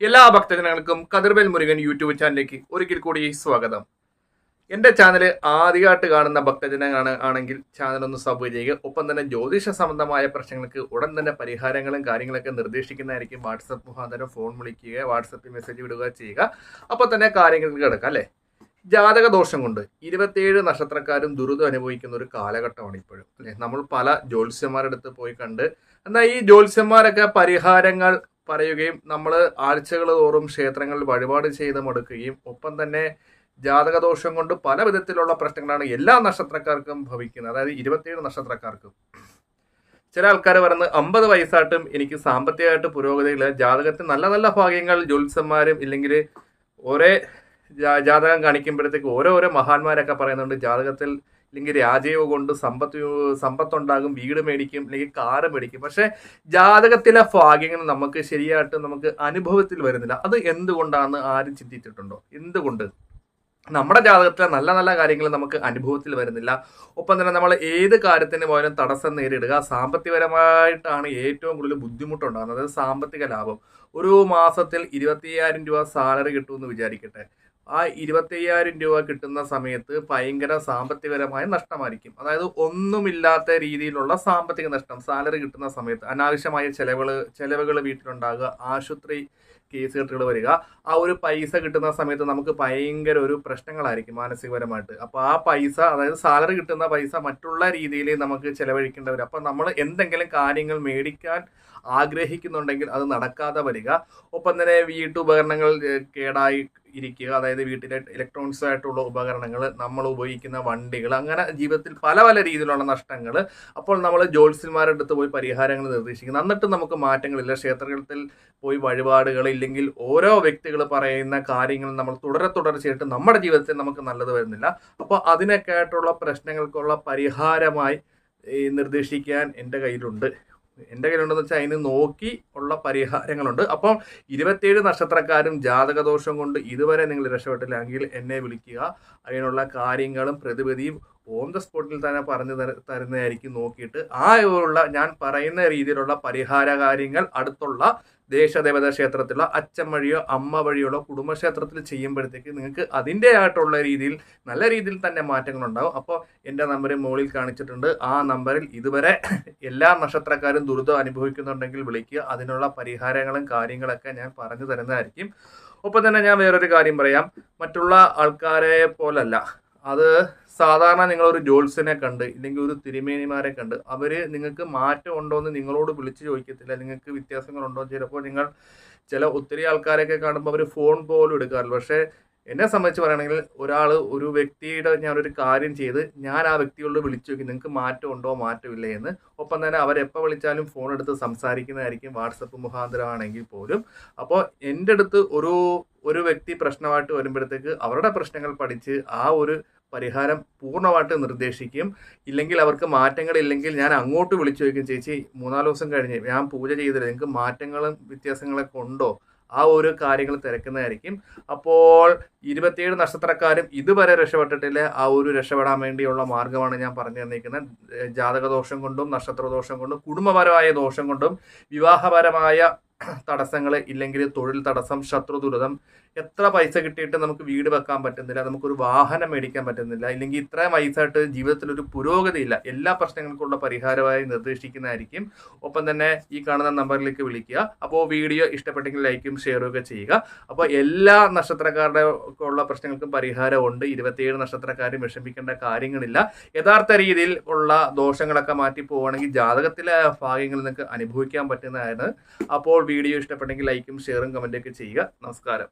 എല്ലാ ഭക്തജനങ്ങൾക്കും കതിർവേൽ മുരുകൻ യൂട്യൂബ് ചാനലിലേക്ക് ഒരിക്കൽ കൂടി സ്വാഗതം. എന്റെ ചാനൽ ആദ്യമായിട്ട് കാണുന്ന ഭക്തജനങ്ങളാണ് ആണെങ്കിൽ ചാനൽ ഒന്ന് സബ് ചെയ്യുക. ഒപ്പം തന്നെ ജ്യോതിഷ സംബന്ധമായ പ്രശ്നങ്ങൾക്ക് ഉടൻ തന്നെ പരിഹാരങ്ങളും കാര്യങ്ങളൊക്കെ നിർദ്ദേശിക്കുന്നതായിരിക്കും. വാട്സപ്പ് മുഖാന്തരം ഫോൺ വിളിക്കുക വാട്സപ്പിൽ മെസ്സേജ് വിടുക ചെയ്യുക. അപ്പോൾ തന്നെ കാര്യങ്ങൾക്ക് കിടക്കാം അല്ലേ? ജാതക ദോഷം കൊണ്ട് ഇരുപത്തിയേഴ് നക്ഷത്രക്കാരും ദുരിതം അനുഭവിക്കുന്ന ഒരു കാലഘട്ടമാണ് ഇപ്പോഴും അല്ലെ? നമ്മൾ പല ജ്യോത്സ്യന്മാരുടെ അടുത്ത് പോയി കണ്ട് എന്നാൽ ഈ ജ്യോത്സ്യന്മാരൊക്കെ പരിഹാരങ്ങൾ പറയുകയും നമ്മൾ ആഴ്ചകൾ തോറും ക്ഷേത്രങ്ങളിൽ വഴിപാട് ചെയ്ത് മടുക്കുകയും ഒപ്പം തന്നെ ജാതകദോഷം കൊണ്ട് പല വിധത്തിലുള്ള പ്രശ്നങ്ങളാണ് എല്ലാ നക്ഷത്രക്കാർക്കും ഭവിക്കുന്നത്. അതായത് ഇരുപത്തിയേഴ് നക്ഷത്രക്കാർക്കും. ചില ആൾക്കാർ പറയുന്നത് അമ്പത് വയസ്സായിട്ടും എനിക്ക് സാമ്പത്തികമായിട്ട് പുരോഗതിയില്ല. ജാതകത്തിൽ നല്ല നല്ല ഭാഗ്യങ്ങൾ ജ്യോത്സ്യന്മാരും ഇല്ലെങ്കിൽ ഒരേ ജാതകം കാണിക്കുമ്പോഴത്തേക്ക് ഓരോരോ മഹാന്മാരൊക്കെ പറയുന്നുണ്ട് ജാതകത്തിൽ അല്ലെങ്കിൽ രാജീവ് കൊണ്ട് സമ്പത്ത് സമ്പത്തുണ്ടാകും വീട് മേടിക്കും അല്ലെങ്കിൽ കാറ് മേടിക്കും. പക്ഷെ ജാതകത്തിലെ ഭാഗ്യങ്ങൾ നമുക്ക് ശരിയായിട്ട് നമുക്ക് അനുഭവത്തിൽ വരുന്നില്ല. അത് എന്തുകൊണ്ടാണെന്ന് ആരും ചിന്തിച്ചിട്ടുണ്ടോ? എന്തുകൊണ്ട്? നമ്മുടെ ജാതകത്തിലെ നല്ല നല്ല കാര്യങ്ങൾ നമുക്ക് അനുഭവത്തിൽ വരുന്നില്ല. ഒപ്പം തന്നെ നമ്മൾ ഏത് കാര്യത്തിന് പോലും തടസ്സം നേരിടുക. സാമ്പത്തികപരമായിട്ടാണ് ഏറ്റവും കൂടുതൽ ബുദ്ധിമുട്ടുണ്ടാകുന്നത്. സാമ്പത്തിക ലാഭം. ഒരു മാസത്തിൽ ഇരുപത്തിയ്യായിരം രൂപ സാലറി കിട്ടുമെന്ന് വിചാരിക്കട്ടെ. ആ ഇരുപത്തയ്യായിരം രൂപ കിട്ടുന്ന സമയത്ത് ഭയങ്കര സാമ്പത്തികപരമായ നഷ്ടമായിരിക്കും. അതായത് ഒന്നുമില്ലാത്ത രീതിയിലുള്ള സാമ്പത്തിക നഷ്ടം സാലറി കിട്ടുന്ന സമയത്ത് അനാവശ്യമായ ചെലവുകൾ ചെലവുകൾ വീട്ടിലുണ്ടാകുക ആശുപത്രി കേസ് കെട്ടുകൾ വരിക ആ ഒരു പൈസ കിട്ടുന്ന സമയത്ത് നമുക്ക് ഭയങ്കര ഒരു പ്രശ്നങ്ങളായിരിക്കും മാനസികപരമായിട്ട്. അപ്പോൾ ആ പൈസ അതായത് സാലറി കിട്ടുന്ന പൈസ മറ്റുള്ള രീതിയിൽ നമുക്ക് ചെലവഴിക്കേണ്ടി വരും അപ്പോൾ നമ്മൾ എന്തെങ്കിലും കാര്യങ്ങൾ മേടിക്കാൻ ആഗ്രഹിക്കുന്നുണ്ടെങ്കിൽ അത് നടക്കാതെ വരിക. ഒപ്പം തന്നെ വീട്ടുപകരണങ്ങൾ കേടായി ഇരിക്കുക അതായത് വീട്ടിലെ ഇലക്ട്രോണിക്സ് ആയിട്ടുള്ള ഉപകരണങ്ങൾ നമ്മൾ ഉപയോഗിക്കുന്ന വണ്ടികൾ അങ്ങനെ ജീവിതത്തിൽ പല പല രീതിയിലുള്ള നഷ്ടങ്ങൾ. അപ്പോൾ നമ്മൾ ജ്യോത്സ്യന്മാരുടെ അടുത്ത് പോയി പരിഹാരങ്ങൾ നിർദ്ദേശിക്കുന്നു. എന്നിട്ട് നമുക്ക് മാറ്റങ്ങളില്ല. ക്ഷേത്രത്തിൽ പോയി വഴിപാടുകൾ ഇല്ലെങ്കിൽ ഓരോ വ്യക്തികൾ പറയുന്ന കാര്യങ്ങൾ നമ്മൾ തുടരെ തുടർച്ചയായിട്ട് നമ്മുടെ ജീവിതത്തിൽ നമുക്ക് നല്ലത് വരുന്നില്ല. അപ്പോൾ അതിനൊക്കെ ആയിട്ടുള്ള പ്രശ്നങ്ങൾക്കുള്ള പരിഹാരമായി നിർദ്ദേശിക്കാൻ എന്റെ കയ്യിലുണ്ട്. എന്റെ കയ്യിലുണ്ടെന്ന് വെച്ചാൽ അതിന് നോക്കി ഉള്ള പരിഹാരങ്ങളുണ്ട്. അപ്പം ഇരുപത്തിയേഴ് നക്ഷത്രക്കാരും ജാതകദോഷം കൊണ്ട് ഇതുവരെ നിങ്ങൾ രക്ഷപ്പെട്ടില്ലെങ്കിൽ എന്നെ വിളിക്കുക. അതിനുള്ള കാര്യങ്ങളും പ്രതിവിധിയും ഓൺ ദ സ്പോട്ടിൽ തന്നെ പറഞ്ഞു തര- തരുന്നതായിരിക്കും നോക്കിയിട്ട്. ആ ഉള്ള ഞാൻ പറയുന്ന രീതിയിലുള്ള പരിഹാര കാര്യങ്ങൾ അടുത്തുള്ള ദേശദേവത ക്ഷേത്രത്തിലോ അച്ഛൻ വഴിയോ അമ്മ വഴിയുള്ള കുടുംബക്ഷേത്രത്തിൽ ചെയ്യുമ്പോഴത്തേക്ക് നിങ്ങൾക്ക് അതിന്റെ ആയിട്ടുള്ള രീതിയിൽ നല്ല രീതിയിൽ തന്നെ മാറ്റങ്ങൾ ഉണ്ടാകും അപ്പോൾ എന്റെ നമ്പർ മുകളിൽ കാണിച്ചിട്ടുണ്ട്. ആ നമ്പറിൽ ഇതുവരെ എല്ലാ നക്ഷത്രക്കാരും ദുരിതം അനുഭവിക്കുന്നുണ്ടെങ്കിൽ വിളിക്കുക. അതിനുള്ള പരിഹാരങ്ങളും കാര്യങ്ങളൊക്കെ ഞാൻ പറഞ്ഞു തരുന്നതായിരിക്കും. ഒപ്പം തന്നെ ഞാൻ വേറൊരു കാര്യം പറയാം. മറ്റുള്ള ആൾക്കാരെ പോലല്ല. അത് സാധാരണ നിങ്ങളൊരു ജോത്സ്യനെ കണ്ട് ഇല്ലെങ്കിൽ ഒരു തിരുമേനിമാരെ കണ്ട് അവർ നിങ്ങൾക്ക് മാറ്റം ഉണ്ടോ എന്ന് നിങ്ങളോട് വിളിച്ചു ചോദിക്കത്തില്ല. നിങ്ങൾക്ക് വ്യത്യാസങ്ങളുണ്ടോ ചിലപ്പോൾ നിങ്ങൾ ചില ഒത്തിരി ആൾക്കാരെയൊക്കെ കാണുമ്പോൾ അവർ ഫോൺ പോലും എടുക്കാറില്ല. പക്ഷേ എന്നെ സംബന്ധിച്ച് പറയുകയാണെങ്കിൽ ഒരാൾ ഒരു വ്യക്തിയുടെ ഞാനൊരു കാര്യം ചെയ്ത് ഞാൻ ആ വ്യക്തിയോട് വിളിച്ചു നോക്കി നിങ്ങൾക്ക് മാറ്റം ഉണ്ടോ മാറ്റമില്ലേ എന്ന്. ഒപ്പം തന്നെ അവരെപ്പോൾ വിളിച്ചാലും ഫോൺ എടുത്ത് സംസാരിക്കുന്നതായിരിക്കും വാട്സപ്പ് മുഖാന്തരമാണെങ്കിൽ പോലും. അപ്പോൾ എന്റെ അടുത്ത് ഒരു ഒരു വ്യക്തി പ്രശ്നമായിട്ട് വരുമ്പോഴത്തേക്ക് അവരുടെ പ്രശ്നങ്ങൾ പഠിച്ച് ആ ഒരു പരിഹാരം പൂർണമായിട്ട് നിർദ്ദേശിക്കും. ഇല്ലെങ്കിൽ അവർക്ക് മാറ്റങ്ങളില്ലെങ്കിൽ ഞാൻ അങ്ങോട്ട് വിളിച്ചു ചോദിക്കും ചേച്ചി മൂന്നാൽ ദിവസം കഴിഞ്ഞ് ഞാൻ പൂജ ചെയ്തില്ല. നിങ്ങൾക്ക് മാറ്റങ്ങളും വ്യത്യാസങ്ങളൊക്കെ ഉണ്ടോ? ആ ഒരു കാര്യങ്ങൾ തിരക്കുന്നതായിരിക്കും. അപ്പോൾ ഇരുപത്തിയേഴ് നക്ഷത്രക്കാരും ഇതുവരെ രക്ഷപ്പെട്ടിട്ടില്ല. ആ ഒരു രക്ഷപ്പെടാൻ വേണ്ടിയുള്ള മാർഗമാണ് ഞാൻ പറഞ്ഞു തന്നിരിക്കുന്നത്. ജാതക ദോഷം കൊണ്ടും നക്ഷത്രദോഷം കൊണ്ടും കുടുംബപരമായ ദോഷം കൊണ്ടും വിവാഹപരമായ തടസ്സങ്ങൾ ഇല്ലെങ്കിൽ തൊഴിൽ തടസ്സം ശത്രു ദുരിതം എത്ര പൈസ കിട്ടിയിട്ട് നമുക്ക് വീട് വെക്കാൻ പറ്റുന്നില്ല നമുക്കൊരു വാഹനം മേടിക്കാൻ പറ്റുന്നില്ല ഇല്ലെങ്കിൽ ഇത്രയും വയസ്സായിട്ട് ജീവിതത്തിൽ ഒരു പുരോഗതിയില്ല. എല്ലാ പ്രശ്നങ്ങൾക്കുള്ള പരിഹാരമായി നിർദ്ദേശിക്കുന്നതായിരിക്കും. ഒപ്പം തന്നെ ഈ കാണുന്ന നമ്പറിലേക്ക് വിളിക്കുക. അപ്പോൾ വീഡിയോ ഇഷ്ടപ്പെട്ടെങ്കിൽ ലൈക്കും ഷെയറും ഒക്കെ ചെയ്യുക. അപ്പോൾ എല്ലാ നക്ഷത്രക്കാരുടെ ഉള്ള പ്രശ്നങ്ങൾക്കും പരിഹാരമുണ്ട് ഇരുപത്തിയേഴ് നക്ഷത്രക്കാരും വിഷമിക്കേണ്ട കാര്യങ്ങളില്ല. യഥാർത്ഥ രീതിയിൽ ഉള്ള ദോഷങ്ങളൊക്കെ മാറ്റി പോവുകയാണെങ്കിൽ ജാതകത്തിലെ ഭാഗ്യങ്ങൾ നിങ്ങൾക്ക് അനുഭവിക്കാൻ പറ്റുന്നതാണ് അപ്പോൾ വീഡിയോ ഇഷ്ടപ്പെട്ടെങ്കിൽ ലൈക്കും ഷെയറും കമന്റൊക്കെ ചെയ്യുക. നമസ്കാരം.